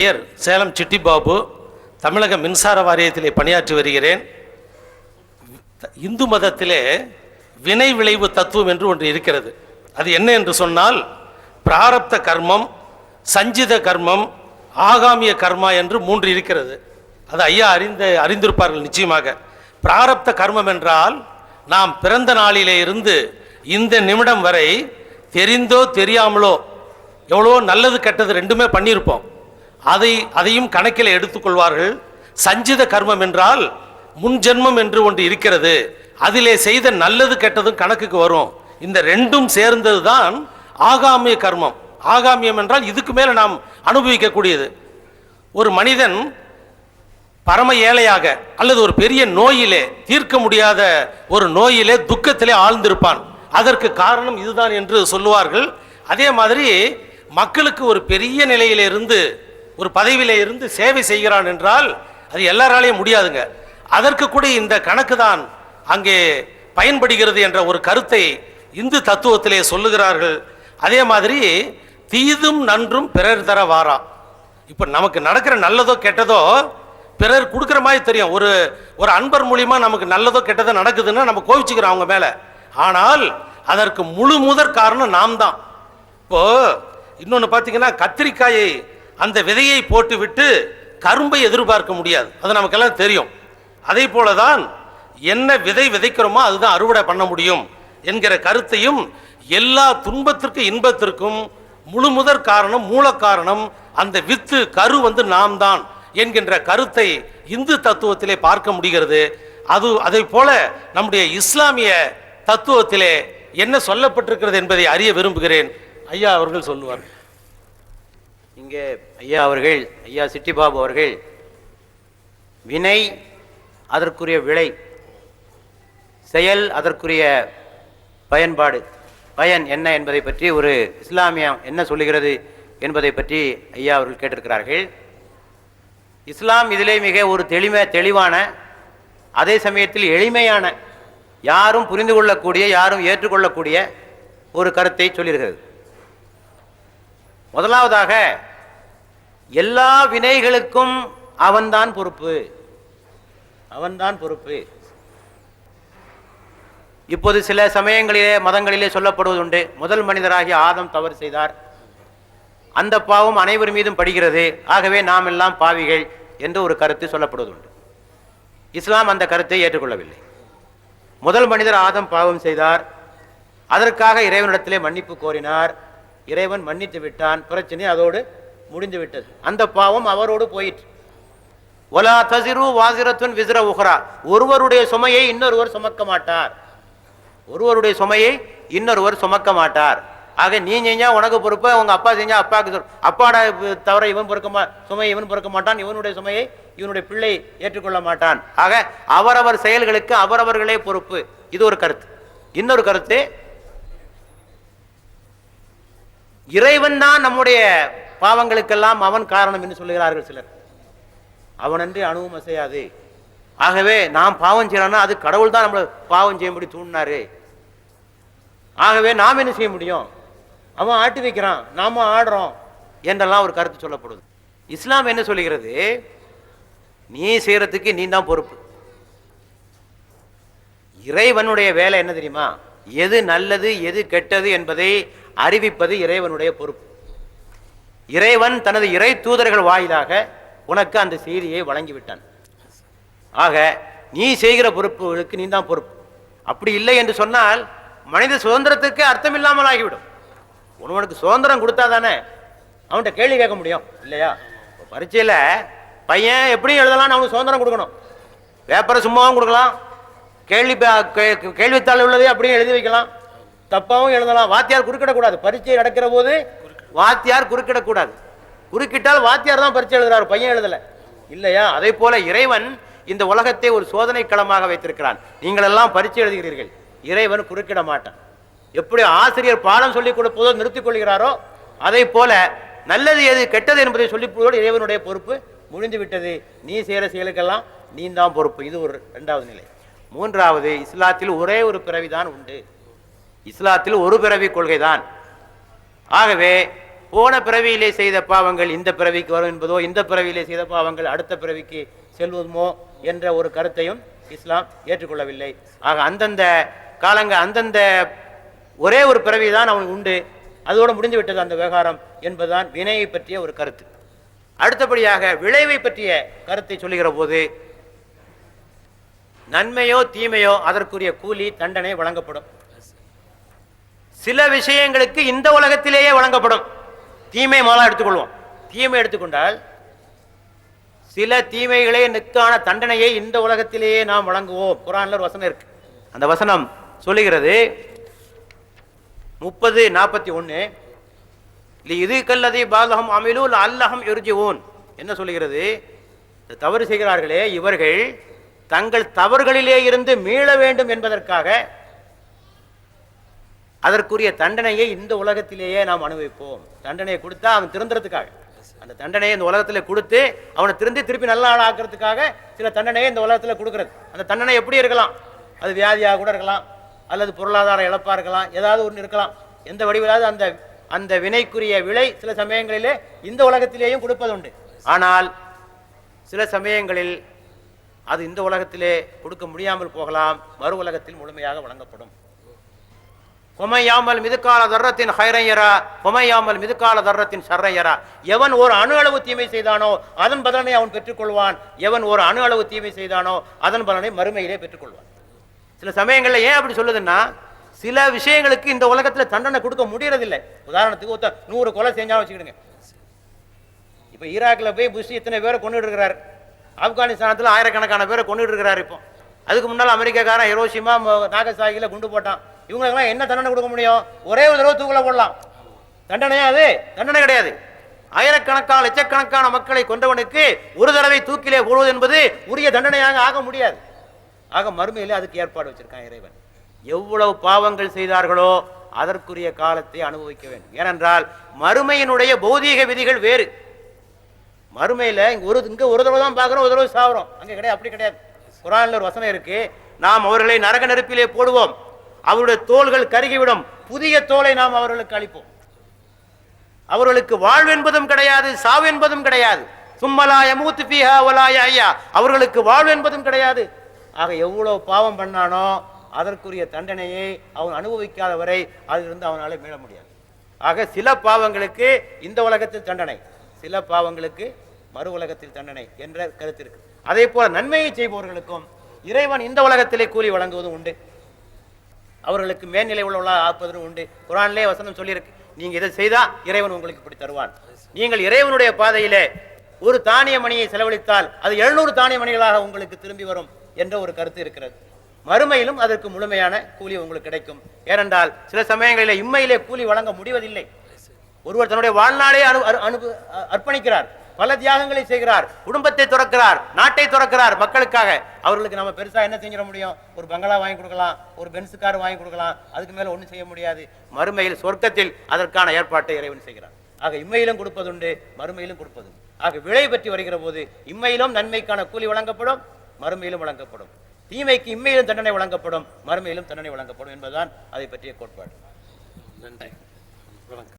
பெயர் சேலம் சிட்டிபாபு தமிழக மின்சார வாரியத்திலே பணியாற்றி வருகிறேன். இந்து மதத்திலே வினை விளைவு தத்துவம் என்று ஒன்று இருக்கிறது. அது என்ன என்று சொன்னால் பிராரப்த கர்மம் சஞ்சித கர்மம் ஆகாமிய கர்மா என்று மூன்று இருக்கிறது. அது ஐயா அறிந்த அறிந்திருப்பார்கள் நிச்சயமாக. பிராரப்த கர்மம் என்றால் நாம் பிறந்த நாளிலே இருந்து இந்த நிமிடம் வரை தெரிந்தோ தெரியாமலோ எவ்வளோ நல்லது கெட்டது ரெண்டுமே பண்ணியிருப்போம். அதை அதையும் கணக்கில் எடுத்துக்கொள்வார்கள். சஞ்சித கர்மம் என்றால் முன் ஜென்மம் என்று ஒன்று இருக்கிறது. அதிலே செய்த நல்லது கெட்டதும் கணக்குக்கு வரும். இந்த ரெண்டும் சேர்ந்தது தான் ஆகாமிய கர்மம். ஆகாமியம் என்றால் இதுக்கு மேலே நாம் அனுபவிக்கக்கூடியது. ஒரு மனிதன் பரம ஏழையாக அல்லது ஒரு பெரிய நோயிலே தீர்க்க முடியாத ஒரு நோயிலே துக்கத்திலே ஆழ்ந்திருப்பான். அதற்கு காரணம் இதுதான் என்று சொல்லுவார்கள். அதே மாதிரி மக்களுக்கு ஒரு பெரிய நிலையிலிருந்து ஒரு பதவியில் இருந்து சேவை செய்கிறான் என்றால் அது எல்லாராலையும் முடியாதுங்க. அதற்கு கூட இந்த கணக்கு தான் அங்கே பயன்படுகிறது என்ற ஒரு கருத்தை இந்து தத்துவத்திலே சொல்லுகிறார்கள். அதே மாதிரி தீதும் நன்றும் பிறர் தர வாரா. இப்போ நமக்கு நடக்கிற நல்லதோ கெட்டதோ பிறர் கொடுக்குற மாதிரி தெரியும். ஒரு ஒரு அன்பர் மூலிமா நமக்கு நல்லதோ கெட்டதோ நடக்குதுன்னா நம்ம கோவிச்சுக்கிறோம் அவங்க மேலே. ஆனால் அதற்கு முழு முதற் காரணம் நாம் தான் இப்போது இன்னொன்று பார்த்தீங்கன்னா கத்திரிக்காயை அந்த விதையை போட்டுவிட்டு கரும்பை எதிர்பார்க்க முடியாது. அது நமக்கெல்லாம் தெரியும். அதே போல தான் என்ன விதை விதைக்கிறோமோ அதுதான் அறுவடை பண்ண முடியும் என்கிற கருத்தையும் எல்லா துன்பத்திற்கும் இன்பத்திற்கும் முழு முதற் காரணம் மூல காரணம் அந்த வித்து கரு வந்து நாம் தான் என்கின்ற கருத்தை இந்து தத்துவத்திலே பார்க்க முடிகிறது. அது அதை போல நம்முடைய இஸ்லாமிய தத்துவத்திலே என்ன சொல்லப்பட்டிருக்கிறது என்பதை அறிய விரும்புகிறேன். ஐயா அவர்கள் சொல்லுவார்கள். இங்கே ஐயா அவர்கள் ஐயா சிட்டிபாபு அவர்கள் வினை அதற்குரிய விளை செயல் அதற்குரிய பயன்பாடு பயன் என்ன என்பதை பற்றி ஒரு இஸ்லாமியம் என்ன சொல்லுகிறது என்பதை பற்றி ஐயா அவர்கள் கேட்டிருக்கிறார்கள். இஸ்லாம் இதிலே மிக ஒரு தெளிமை தெளிவான அதே சமயத்தில் எளிமையான யாரும் புரிந்து கொள்ளக்கூடிய யாரும் ஏற்றுக்கொள்ளக்கூடிய ஒரு கருத்தை சொல்லியிருக்கிறது. முதலாவதாக எல்லா வினைகளுக்கும் அவன்தான் பொறுப்பு. அவன்தான் பொறுப்பு. இப்போது சில சமயங்களிலே மதங்களிலே சொல்லப்படுவதுண்டு. முதல் மனிதராகிய ஆதம் தவறு செய்தார். அந்த பாவம் அனைவர் மீதும் படுகிறது. ஆகவே நாம் எல்லாம் பாவிகள் என்று ஒரு கருத்து சொல்லப்படுவதுண்டு. இஸ்லாம் அந்த கருத்தை ஏற்றுக்கொள்ளவில்லை. முதல் மனிதர் ஆதம் பாவம் செய்தார். அதற்காக இறைவனிடத்திலே மன்னிப்பு கோரினார். இறைவன் மன்னித்து விட்டான். பிரச்சனை அதோடு முடிந்து விட்டது அந்த பாவம் அவரோடு போயிற்று. ஒலா தசிரு வாசிரத்துன் விசிற உஹரா. ஒருவருடைய சுமையை இன்னொருவர் சுமக்க மாட்டார். ஒருவருடைய சுமையை இன்னொருவர் சுமக்க மாட்டார். ஆக நீ செஞ்சா உனக்கு பொறுப்பு உங்க அப்பா செஞ்சா அப்பாவுக்கு சொல். அப்பாட தவிர இவன் பொறுக்க மா சுமையை இவன் பொறுக்க மாட்டான். இவனுடைய சுமையை இவனுடைய பிள்ளை ஏற்றுக்கொள்ள மாட்டான். ஆக அவரவர் செயல்களுக்கு அவரவர்களே பொறுப்பு. இது ஒரு கருத்து. இன்னொரு கருத்து இறைவன் தான் நம்முடைய பாவங்களுக்கெல்லாம் அவன் காரணம் என்று சொல்லுகிறார்கள் சிலர். அவனன்றி அணுவும் அசையாது. ஆகவே நாம் பாவம் செய்யறோம்னா அது கடவுள் தான் நம்மளை பாவம் செய்யும்படி தூண்டினாரு. ஆகவே நாம் என்ன செய்ய முடியும்? அவன் ஆட்டி வைக்கிறான் நாம ஆடுறோம் என்றெல்லாம் ஒரு கருத்து சொல்லப்படுது. இஸ்லாம் என்ன சொல்லுகிறது? நீ செய்யறதுக்கு நீ தான் பொறுப்பு. இறைவனுடைய வேலை என்ன தெரியுமா? எது நல்லது எது கெட்டது என்பதை அறிவிப்பது இறைவனுடைய பொறுப்பு. இறைவன் தனது இறை தூதர்கள் வாயிலாக உனக்கு அந்த செய்தியை வழங்கிவிட்டான். ஆக நீ செய்கிற பொறுப்புகளுக்கு நீ தான் பொறுப்பு. அப்படி இல்லை என்று சொன்னால் மனித சுதந்திரத்துக்கு அர்த்தம் இல்லாமல் ஆகிவிடும். ஒருவனுக்கு சுதந்திரம் கொடுத்தா தானே அவன்கிட்ட கேள்வி கேட்க முடியும் இல்லையா? பரீட்சையில் பையன் எப்படியும் எழுதலாம்னு அவனுக்கு சுதந்திரம் கொடுக்கணும். பேப்பரை சும்மாவும் கொடுக்கலாம். கேள்வி கே- கேள்வித்தாள் உள்ளதே அப்படியே எழுதி வைக்கலாம். தப்பாகவும் எழுதலாம். வாத்தியார் குறுக்கிடக்கூடாது. பரீட்சை நடக்கிற போது வாத்தியார் குறுக்கிடக்கூடாது. குறுக்கிட்டால் வாத்தியார் தான் பரிச்சை எழுதுறாரு பையன் எழுதல. இல்லையா? அதே போல இறைவன் இந்த உலகத்தை ஒரு சோதனை களமாக வைத்திருக்கிறான். நீங்கள் எல்லாம் பரிச்சை எழுதுகிறீர்கள். இறைவன் குறுக்கிட மாட்டான். எப்படி ஆசிரியர் பாடம் சொல்லிக் கொடுப்பதோ நிறுத்திக் கொள்கிறாரோ அதே போல நல்லது எது கெட்டது என்பதை சொல்லிப்பதோடு இறைவனுடைய பொறுப்பு முடிந்து விட்டது. நீ செய்கிற செயலுக்கெல்லாம் நீ தான் பொறுப்பு. இது ஒரு ரெண்டாவது நிலை. மூன்றாவது இஸ்லாத்தில் ஒரே ஒரு பிறவிதான் உண்டு. இஸ்லாத்தில் ஒரு பிறவி கொள்கைதான். ஆகவே போன பிறவியிலே செய்த பாவங்கள் இந்த பிறவிக்கு வரும் என்பதோ இந்த பிறவியிலே செய்த பாவங்கள் அடுத்த பிறவிக்கு செல்வதுமோ என்ற ஒரு கருத்தையும் இஸ்லாம் ஏற்றுக்கொள்ளவில்லை. ஆக அந்தந்த காலங்க அந்தந்த ஒரே ஒரு பிறவி தான் அவன் உண்டு. அதோடு முடிந்து விட்டது அந்த விவகாரம் என்பதுதான் வினையை பற்றிய ஒரு கருத்து. அடுத்தபடியாக விளைவை பற்றிய கருத்தை சொல்லுகிற போது நன்மையோ தீமையோ அதற்குரிய கூலி தண்டனை வழங்கப்படும். சில விஷயங்களுக்கு இந்த உலகத்திலேயே வழங்கப்படும். தீமை மாலா எடுத்துக்கொள்வோம். தீமை எடுத்துக்கொண்டால் சில தீமைகளே நிற்கான தண்டனையை இந்த உலகத்திலேயே நாம் வழங்குவோம். குரான்ல ஒரு வசனம் இருக்கு. அந்த வசனம் சொல்லுகிறது. முப்பது நாற்பத்தி ஒன்று இது கல்லதை பாலகம் அமிலு அல்லஹம் எரிஜுவோன் என்ன சொல்லுகிறது? தவறு செய்கிறார்களே இவர்கள் தங்கள் தவறுகளிலே இருந்து மீள வேண்டும் என்பதற்காக அதற்குரிய தண்டனையை இந்த உலகத்திலேயே நாம் அனுபவிப்போம். தண்டனையை கொடுத்தா அவன் திருந்துறதுக்காக. அந்த தண்டனையை இந்த உலகத்தில் கொடுத்து அவனை திருந்தி திருப்பி நல்ல ஆள் ஆக்கிறதுக்காக சில தண்டனையை இந்த உலகத்தில் கொடுக்குறது. அந்த தண்டனை எப்படி இருக்கலாம்? அது வியாதியாக கூட இருக்கலாம். அல்லது பொருளாதார இழப்பாக இருக்கலாம். ஏதாவது ஒன்று இருக்கலாம். எந்த வடிவிலாவது அந்த அந்த வினைக்குரிய விலை சில சமயங்களிலே இந்த உலகத்திலேயும் கொடுப்பது உண்டு ஆனால் சில சமயங்களில் அது இந்த உலகத்திலே கொடுக்க முடியாமல் போகலாம். மறு உலகத்தில் முழுமையாக வழங்கப்படும். பொமையாமல் மிதுக்கால தர்றத்தின் ஹைரையரா பொமையாமல் மிதுக்கால தர்றத்தின் சர்ரையரா எவன் ஒரு அணு அளவு தீமை செய்தானோ அதன் பலனை அவன் பெற்றுக்கொள்வான். எவன் ஒரு அணு அளவு தீமை செய்தானோ அதன் பலனை மறுமையிலே பெற்றுக்கொள்வான். சில சமயங்களில் ஏன் அப்படி சொல்லுதுன்னா சில விஷயங்களுக்கு இந்த உலகத்தில் தண்டனை கொடுக்க முடியறதில்லை. உதாரணத்துக்கு ஒருத்தர் நூறு கொலை செஞ்சாலும் வச்சுக்கிடுங்க. இப்போ ஈராக்கில் போய் புஷ் இத்தனை பேரை கொண்டுட்டு இருக்கிறார் ஆப்கானிஸ்தானத்தில் ஆயிரக்கணக்கான பேரை கொண்டுட்டு இருக்கிறார் இப்போ. அதுக்கு முன்னால் அமெரிக்காக்காரன் ஹிரோஷிமா நாகசாகியில் குண்டு போட்டான். இவங்களுக்கெல்லாம் என்ன தண்டனை கொடுக்க முடியும்? ஒரே ஒரு தடவை தூக்கில் போடலாம். தண்டனையா அது? தண்டனை கிடையாது. ஆயிரக்கணக்கான லட்சக்கணக்கான மக்களை கொண்டவனுக்கு ஒரு தடவை தூக்கிலே போடுவது என்பது உரிய தண்டனையாக ஆக முடியாது. ஆக மறுமையிலே அதுக்கு ஏற்பாடு வச்சிருக்கான் இறைவன். எவ்வளவு பாவங்கள் செய்தார்களோ அதற்குரிய காலத்தை அனுபவிக்க வேண்டும். ஏனென்றால் மறுமையினுடைய பௌதீக விதிகள் வேறு. மறுமையில இங்கே ஒரு இங்க ஒரு தடவை தான் பார்க்குறோம் ஒரு தடவை சாகுறோம் அங்கே கிடையாது அப்படி கிடையாது. குரானில் ஒரு வசனம் இருக்கு. நாம் அவர்களை நரக நெருப்பிலே போடுவோம். அவருடைய தோள்கள் கருகிவிடும். புதிய தோலை நாம் அவர்களுக்கு அளிப்போம். அவர்களுக்கு வாழ்வு என்பதும் கிடையாது சாவு என்பதும் கிடையாது. சும்மலாய மூத்து ஃபீஹா வலா அவர்களுக்கு வாழ்வு என்பதும் கிடையாது. ஆக எவ்வளவு பாவம் பண்ணானோ அதற்குரிய தண்டனையை அவன் அனுபவிக்காத வரை அதிலிருந்து அவனால மீள முடியாது. ஆக சில பாவங்களுக்கு இந்த உலகத்தில் தண்டனை சில பாவங்களுக்கு மறு உலகத்தில் தண்டனை என்ற கருத்து இருக்கு. அதே போல நன்மையை செய்பவர்களுக்கும் இறைவன் இந்த உலகத்திலே கூலி வழங்குவதும் உண்டு. அவர்களுக்கு மேல்நிலை உள்ளவர்களா ஆப்பதும் உண்டு. குரான்லே வசனம் சொல்லியிருக்கு. நீங்க இதை செய்தா இறைவன் உங்களுக்கு இப்படி தருவான். நீங்கள் இறைவனுடைய பாதையிலே ஒரு தானிய மணியை செலவழித்தால் அது எழுநூறு தானிய மணிகளாக உங்களுக்கு திரும்பி வரும் என்ற ஒரு கருத்து இருக்கிறது. மறுமையிலும் அதற்கு முழுமையான கூலி உங்களுக்கு கிடைக்கும். ஏனென்றால் சில சமயங்களிலே இம்மையிலே கூலி வழங்க முடிவதில்லை. ஒருவர் தன்னுடைய வாழ்நாளே அனு அரு- அனுப அர்ப்பணிக்கிறார். பல தியாகங்களை செய்கிறார் குடும்பத்தை துறக்கிறார் நாட்டை துறக்கிறார் மக்களுக்காக. அவர்களுக்கு நம்ம பெருசா என்ன செஞ்சிட முடியும்? ஒரு பங்களா வாங்கி கொடுக்கலாம் ஒரு பென்ஸ் கார் வாங்கி கொடுக்கலாம் அதுக்கு மேல ஒண்ணும் செய்ய முடியாது. மறுமையில் சொர்க்கத்தில் அதற்கான ஏற்பாட்டை இறைவன் செய்கிறார். ஆக இம்மையிலும் கொடுப்பதுண்டு மறுமையிலும் கொடுப்பது ஆக விலை பற்றி வருகிற போது இம்மையிலும் நன்மைக்கான கூலி வழங்கப்படும் மறுமையிலும் வழங்கப்படும். தீமைக்கு இம்மையிலும் தண்டனை வழங்கப்படும் மறுமையிலும் தண்டனை வழங்கப்படும் என்பதுதான் அதை பற்றிய கோட்பாடு. நன்றி. வணக்கம்.